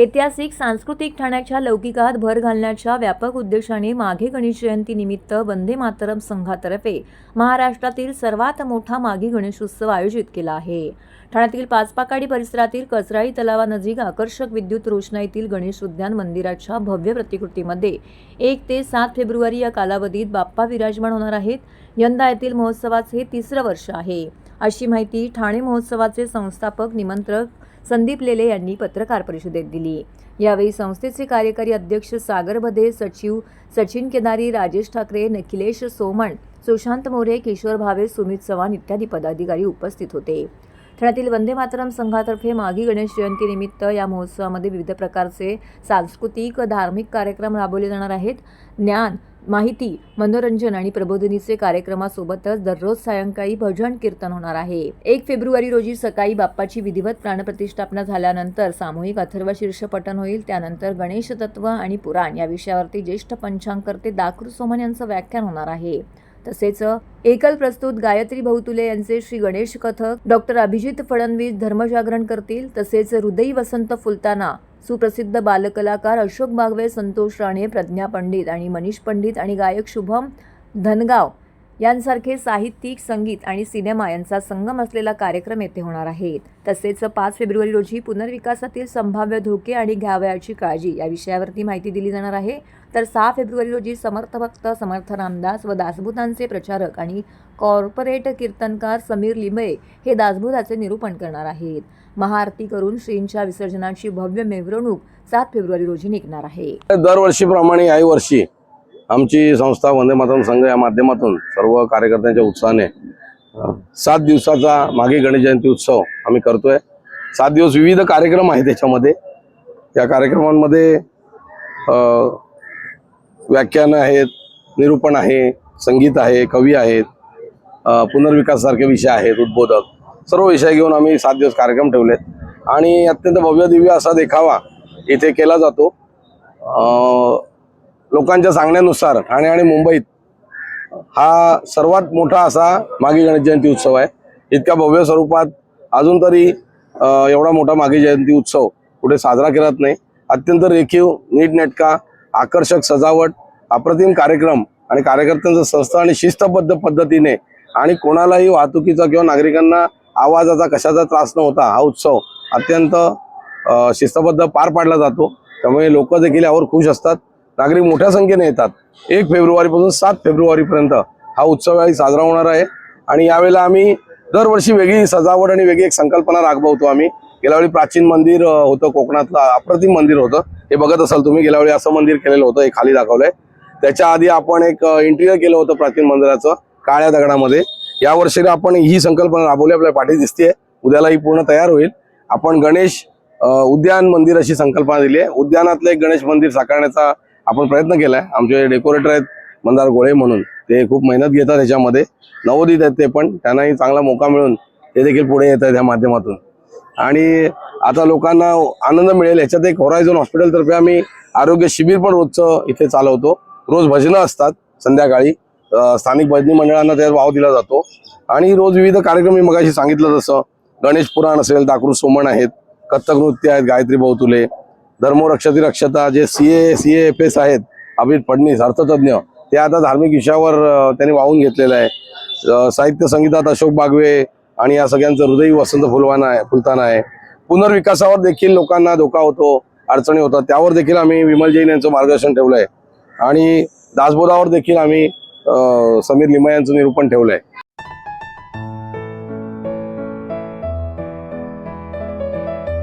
ऐतिहासिक सांस्कृतिक ठाण्याच्या लौकिकात भर घालण्याच्या व्यापक उद्देशाने माघे गणेश जयंतीनिमित्त वंदे मातरम संघातर्फे महाराष्ट्रातील सर्वात मोठा माघी गणेशोत्सव आयोजित केला आहे. ठाण्यातील पाचपाकाडी परिसरातील कचराई तलावानजीक आकर्षक विद्युत रोषणाईतील गणेश उद्यान मंदिराच्या भव्य प्रतिकृतीमध्ये एक ते सात फेब्रुवारी या कालावधीत बाप्पा विराजमान होणार आहेत. यंदा येथील महोत्सवाचे हे तिसरं वर्ष आहे. अशी माहिती ठाणे महोत्सवाचे संस्थापक निमंत्रक संदीप लेले यांनी पत्रकार परिषदेत दिली. यावेळी संस्थेचे कार्यकारी अध्यक्ष सागर बधे सचिव सचिन केदारी राजेश ठाकरे निखिलेश सोमण सुशांत मोरे किशोर भावे सुमित चव्हाण इत्यादी पदाधिकारी उपस्थित होते. ठाण्यातील वंदे मातरम संघातर्फे मागी गणेश जयंतीनिमित्त या महोत्सवामध्ये विविध प्रकारचे सांस्कृतिक धार्मिक कार्यक्रम राबवले जाणार आहेत. ज्ञान माहिती मनोरंजन आणि प्रबोधिनीचे कार्यक्रमासोबतच दररोज सायंकाळी भजन कीर्तन होणार आहे. एक फेब्रुवारी रोजी सकाळी बाप्पाची विधिवत प्राणप्रतिष्ठापना झाल्यानंतर सामूहिक अथर्व शीर्ष पठण होईल. त्यानंतर गणेश तत्व आणि पुराण या विषयावरती ज्येष्ठ पंचांकर्ते दाखरू सोमन यांचं व्याख्यान होणार आहे. तसेच एकल प्रस्तुत गायत्री बहुतुले यांचे श्री गणेश कथक डॉक्टर अभिजित फडणवीस धर्मजागरण करतील. तसेच हृदयी वसंत फुलताना सुप्रसिद्ध बालकलाकार अशोक बागवे संतोष राणे प्रज्ञा पंडित आणि मनीष पंडित आणि गायक शुभम धनगाव यांसारखे साहित्यिक संगीत आणि सिनेमा यांचा संगम असलेला कार्यक्रम येथे होणार आहेत तसेच पाच फेब्रुवारी रोजी पुनर्विकासातील संभाव्य धोके आणि घ्यावयाची काळजी या विषयावरती माहिती दिली जाणार आहे. तर सहा फेब्रुवारी रोजी समर्थ भक्त समर्थ रामदास व दासभूतांचे प्रचारक आणि कॉर्पोरेट कीर्तनकार समीर लिंबे हे दासभूताचे निरूपण करणार आहेत. महाआरती करून श्रींच्या विसर्जनाची भव्य मिरवणूक सात फेब्रुवारी रोजी निघणार आहे. दरवर्षीप्रमाणे याही वर्षी आमची संस्था वंदे मातरम संघ या माध्यमातून सर्व कार्यकर्त्यांच्या उत्साहाने सात दिवसाचा मागे गणेश जयंती उत्सव आम्ही करतोय. सात दिवस विविध कार्यक्रम आहे त्याच्यामध्ये. या कार्यक्रमांमध्ये व्याख्यानं आहेत निरूपण आहे संगीत आहे कवी आहेत पुनर्विकाससारखे विषय आहेत उद्बोधक सर्व विषय घेऊन आम्ही सात दिवस कार्यक्रम ठेवलेत. आणि अत्यंत भव्य दिव्य असा देखावा इथे केला जातो. लोकांच्या सांगण्यानुसार ठाणे आणि मुंबईत हा सर्वात मोठा असा मागी गणेश जयंती उत्सव आहे. इतक्या भव्य स्वरूपात अजून तरी एवढा मोठा मागी जयंती उत्सव कुठे साजरा करत नाही. अत्यंत रेखीव नीटनेटका आकर्षक सजावट अप्रतिम कार्यक्रम आणि कार्यकर्त्यांचं संस्था आणि शिस्तबद्ध पद्धतीने आणि कोणालाही वाहतुकीचा किंवा नागरिकांना आवाजाचा कशाचा त्रास न होता हा उत्सव अत्यंत शिस्तबद्ध पार पाडला जातो. त्यामुळे लोक देखील यावर खुश असतात. नागरिक मोठ्या संख्येने येतात. एक फेब्रुवारीपासून सात फेब्रुवारीपर्यंत हा उत्सव यावेळी साजरा होणार आहे. आणि यावेळेला आम्ही दरवर्षी वेगळी सजावट आणि वेगळी एक संकल्पना राबवतो आम्ही. गेल्यावेळी प्राचीन मंदिर होतं कोकणातलं अप्रतिम मंदिर होतं. हे बघत असाल तुम्ही गेल्यावेळी असं मंदिर केलेलं होतं हे खाली दाखवलंय. त्याच्या आधी आपण एक इंटिरियर केलं होतं प्राचीन मंदिराचं काळ्या दगडामध्ये. या वर्षी आपण ही संकल्पना राबवली आपल्या पाठी दिसते उद्याला ही पूर्ण तयार होईल. आपण गणेश उद्यान मंदिर अशी संकल्पना दिली आहे उद्यानातलं एक गणेश मंदिर साकारण्याचा आपण प्रयत्न केलाय. आमचे डेकोरेटर आहेत मंदार गोळे म्हणून. ते खूप मेहनत घेतात ह्याच्यामध्ये. नवोदित आहेत ते पण. त्यांनाही चांगला मोका मिळून ते देखील पुढे येत आहेत या माध्यमातून. आणि आता लोकांना आनंद मिळेल. याच्यात एक होरायझन हॉस्पिटलतर्फे आम्ही आरोग्य शिबिर पण रोजचं इथे चालवतो. रोज भजनं असतात संध्याकाळी. स्थानिक भजनी मंडळांना त्यात वाव दिला जातो. आणि रोज विविध कार्यक्रम मी मगाशी सांगितलं जसं गणेश पुराण असेल दाकरू सोमण आहेत कथ्थक नृत्य आहेत गायत्री बहुतुले धर्मरक्षती रक्षता जे C A C F S आहेत अभित फडणीस अर्थतज्ञ ते आता धार्मिक विषयावर त्यांनी वाहून घेतलेलं आहे. साहित्य संगीतात अशोक बागवे आणि या सगळ्यांचं हृदयी वसंत फुलवाना आहे फुलताना आहे. पुनर्विकासावर देखील लोकांना धोका होतो अडचणी होतात. त्यावर देखील आम्ही विमल जैन यांचं मार्गदर्शन ठेवलंय. आणि दासबोधावर देखील आम्ही समीर लिमा यांचं निरूपण ठेवलं आहे